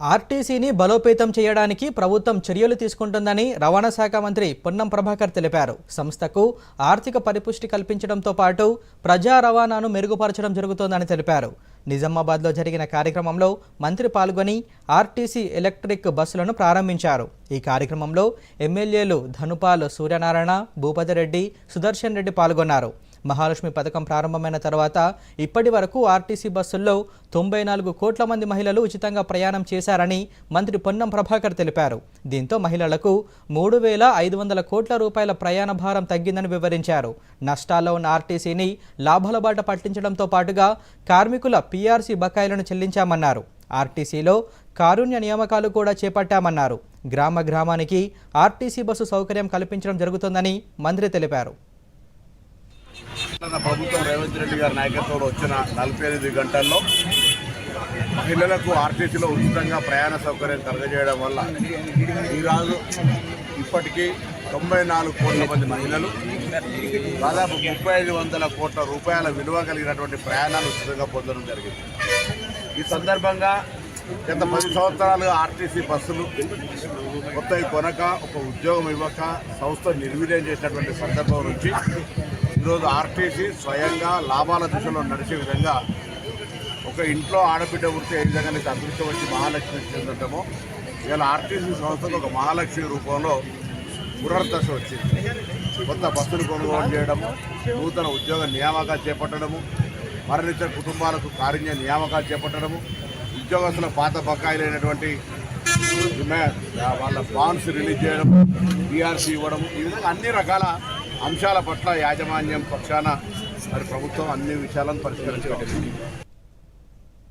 ఆర్టీసీని బలోపేతం చేయడానికి ప్రభుత్వం చర్యలు తీసుకుంటుందని రవాణా శాఖ మంత్రి పొన్నం ప్రభాకర్ తెలిపారు. సంస్థకు ఆర్థిక పరిపుష్టి కల్పించడంతో పాటు ప్రజా రవాణాను మెరుగుపరచడం జరుగుతోందని తెలిపారు. నిజామాబాద్లో జరిగిన కార్యక్రమంలో మంత్రి పాల్గొని ఆర్టీసీ ఎలక్ట్రిక్ బస్సులను ప్రారంభించారు. ఈ కార్యక్రమంలో ఎమ్మెల్యేలు ధనుపాల్ సూర్యనారాయణ భూపతిరెడ్డి సుదర్శన్ రెడ్డి పాల్గొన్నారు. మహాలక్ష్మి పథకం ప్రారంభమైన తర్వాత ఇప్పటి వరకు ఆర్టీసీ బస్సుల్లో తొంభై నాలుగు కోట్ల మంది మహిళలు ఉచితంగా ప్రయాణం చేశారని మంత్రి పొన్నం ప్రభాకర్ తెలిపారు. దీంతో మహిళలకు మూడు వేల ఐదు వందల కోట్ల రూపాయల ప్రయాణ భారం తగ్గిందని వివరించారు. నష్టాల్లో ఉన్న ఆర్టీసీని లాభాల బాట పట్టించడంతో పాటుగా కార్మికుల పీఆర్సీ బకాయిలను చెల్లించామన్నారు. ఆర్టీసీలో కారుణ్య నియామకాలు కూడా చేపట్టామన్నారు. గ్రామ గ్రామానికి ఆర్టీసీ బస్సు సౌకర్యం కల్పించడం జరుగుతుందని మంత్రి తెలిపారు. ప్రభుత్వం రేవంత్ రెడ్డి గారి నాయకత్వంలో వచ్చిన నలభై ఎనిమిది గంటల్లో మహిళలకు ఆర్టీసీలో ఉచితంగా ప్రయాణ సౌకర్యం కలగజేయడం వల్ల ఈరోజు ఇప్పటికీ తొంభై నాలుగు కోట్ల మంది మహిళలు దాదాపు ముప్పై ఐదు వందల కోట్ల రూపాయల విలువ కలిగినటువంటి ప్రయాణాలు ఉచితంగా పొందడం జరిగింది. ఈ సందర్భంగా గత పది సంవత్సరాలుగా ఆర్టీసీ బస్సులు కొత్తవి కొనక ఒక ఉద్యోగం ఇవ్వక సంస్థ నిర్వీర్యం చేసినటువంటి సందర్భం నుంచి ఈరోజు ఆర్టీసీ స్వయంగా లాభాల దిశలో నడిచే విధంగా ఒక ఇంట్లో ఆడబిడ్డ వృత్తి ఏ విధంగా నీకు అదృష్టం వచ్చి మహాలక్ష్మి చెందటమో ఇవాళ ఆర్టీసీ సంస్థకు ఒక మహాలక్ష్మి రూపంలో పునర్దశ వచ్చింది. కొత్త బస్సులు కొనుగోలు చేయడము నూతన ఉద్యోగ నియామకాలు చేపట్టడము మరణించిన కుటుంబాలకు కారుణ్య నియామకాలు చేపట్టడము ఉద్యోగస్తుల పాత బకాయిలైనటువంటి వాళ్ళ బాండ్స్ రిలీజ్ చేయడం బీఆర్సీ ఇవ్వడం ఈ విధంగా అన్ని రకాల అంశాల పట్ల యాజమాన్యం పక్షాన మరి ప్రభుత్వం అన్ని విషయాలను పరిష్కరించడం